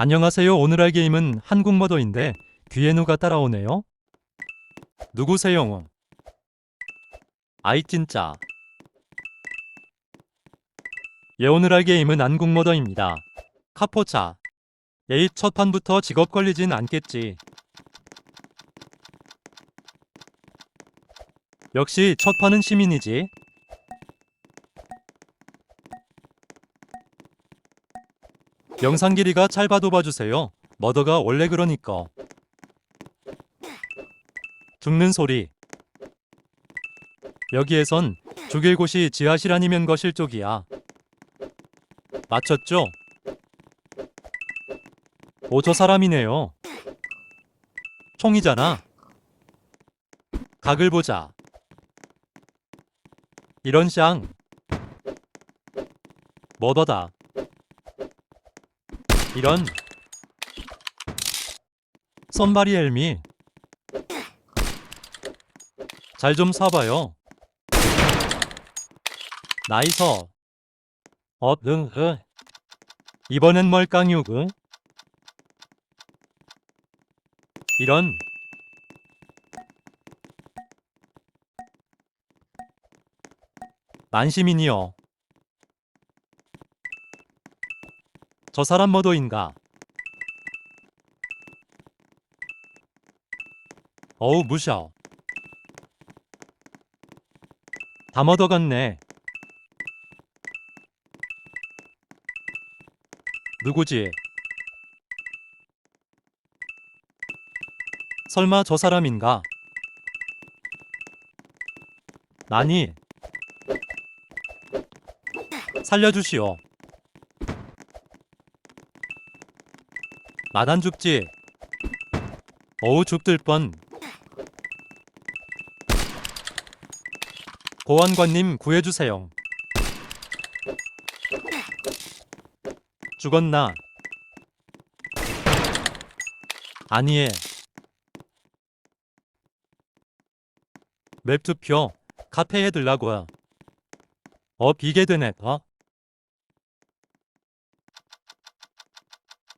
안녕하세요. 오늘 할 게임은 한국 머더인데 뒤에 누가 따라오네요? 누구세요? 아이 진짜. 예 오늘 할 게임은 한국 머더입니다. 카포차. 예입 첫 판부터 직업 걸리진 않겠지. 역시 첫 판은 시민이지. 영상 길이가 짧아도 봐주세요. 머더가 원래 그러니까. 죽는 소리. 여기에선 죽일 곳이 지하실 아니면 거실 쪽이야. 맞췄죠? 오, 저 사람이네요. 총이잖아. 각을 보자. 이런 샹. 머더다. 이런 썬바리 엘미. 잘 좀 사봐요. 나이서 어응 으 이번엔 뭘 깡유그. 이런 난시민이요 저 사람 머더인가? 어우 무셔. 다 머더갔네. 누구지? 설마 저 사람인가? 나니? 살려주시오. 마단 죽지. 어우 죽들 뻔. 보안관님 구해주세요. 죽었나? 아니에. 맵 투표 카페에 들라고요. 어 비게 되네. 어?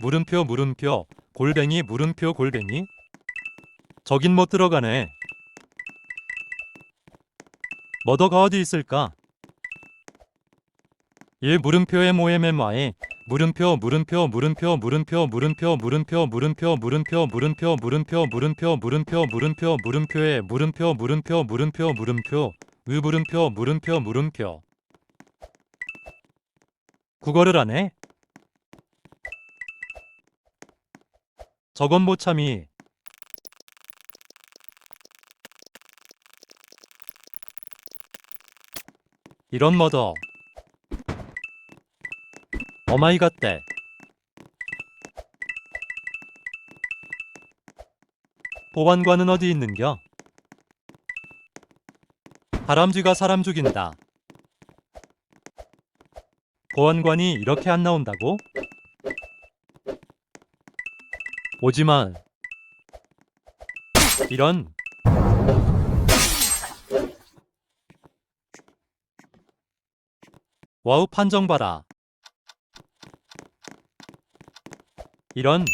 물음표 물음표 골뱅이 물음표 골뱅이 저긴 못 들어가네 머더가 어디 있을까 일 물음표의 모에메마에 물음표 물음표 물음표 물음표 물음표 물음표 물음표 물음표 물음표 물음표 물음표 물음표 물음표 물음표의 물음표 물음표 물음표 물음표 의 물음표 물음표 물음표 국어를 하네 저건 못 참이. 이런 머더. 어마이갓 때. 보안관은 어디 있는겨? 다람쥐가 사람 죽인다. 보안관이 이렇게 안 나온다고? 오지마. 이런. 와우 판정 봐라. 이런.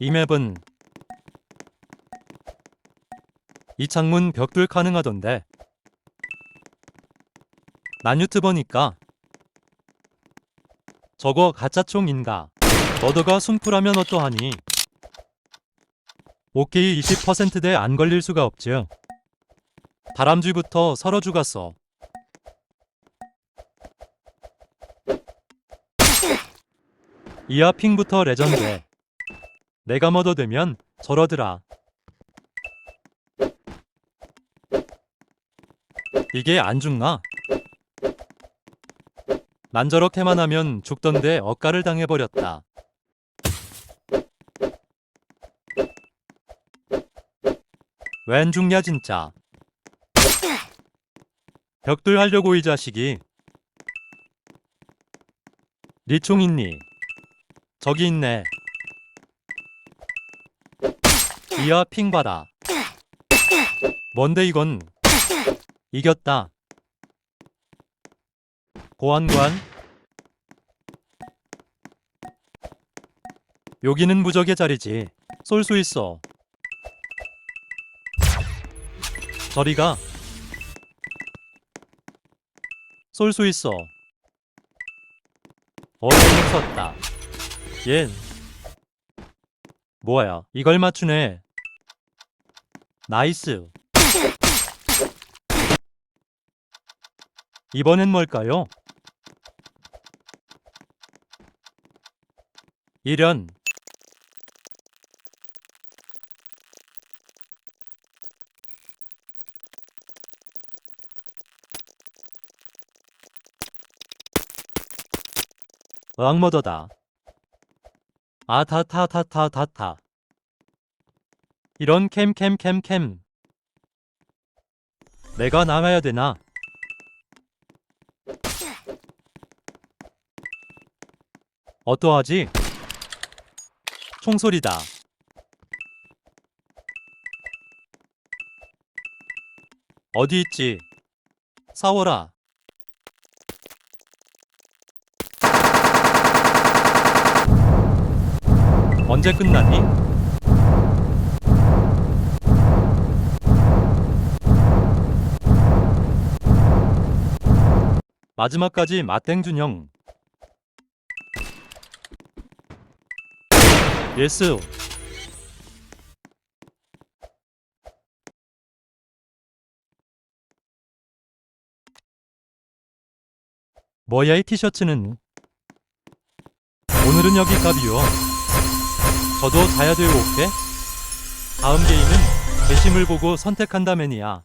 이 맵은 이 창문 벽돌 가능하던데. 난 유튜버니까. 저거 가짜총인가? 머더가 숨풀하면 어떠하니? 오케이 20%대 안 걸릴 수가 없지요. 다람쥐부터 서러 죽었어. 이하 핑부터 레전드. 내가 머더 되면 저러더라. 이게 안 죽나? 난 저렇게만 하면 죽던데 억가를 당해버렸다. 웬 죽냐 진짜. 벽돌 하려고 이 자식이. 니총 있니? 저기 있네. 이야 핑 받아. 뭔데 이건? 이겼다. 보안관. 여기는 무적의 자리지. 쏠 수 있어. 저리가. 쏠 수 있어. 어이없 썼다. 얜. 뭐야, 이걸 맞추네. 나이스. 이번엔 뭘까요? 이런. 악머더다. 아타타타타타타. 이런 캠캠캠캠. 내가 나가야 되나? 어떠하지? 총소리다. 어디 있지? 싸워라. 언제 끝났니? 마지막까지 맞땡준형. 예스. 뭐야 이 티셔츠는? 오늘은 여기까지요. 저도 자야 돼요, 오케? 다음 게임은 배심을 보고 선택한다면이야.